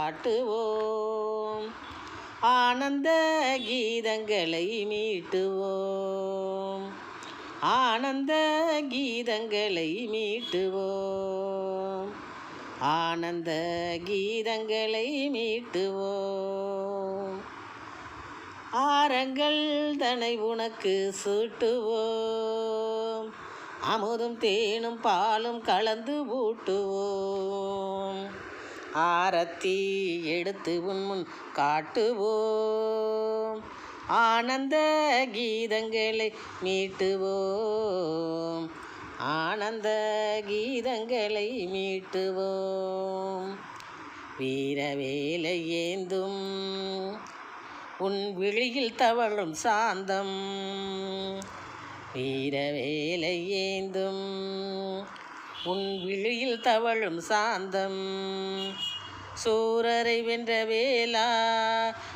ஆட்டுவோம் ஆனந்த கீதங்களை மீட்டுவோம். ஆனந்த கீதங்களை மீட்டுவோம். ஆனந்த கீதங்களை மீட்டுவோம். ஆரங்கள் தனை உனக்கு சூட்டுவோம். அமுதும் தேனும் பாலும் கலந்து ஊட்டுவோம். ஆரத்தி எடுத்து உன் முன் காட்டுவோம். ஆனந்த கீதங்களை மீட்டுவோம். ஆனந்த கீதங்களை மீட்டுவோம். வீரவேலை ஏந்தும் உன் விழியில் தவழும் சாந்தம். வீரவேலை ஏந்தும் உன் விழியில் தவழும் சாந்தம். சூரரை வென்ற வேலா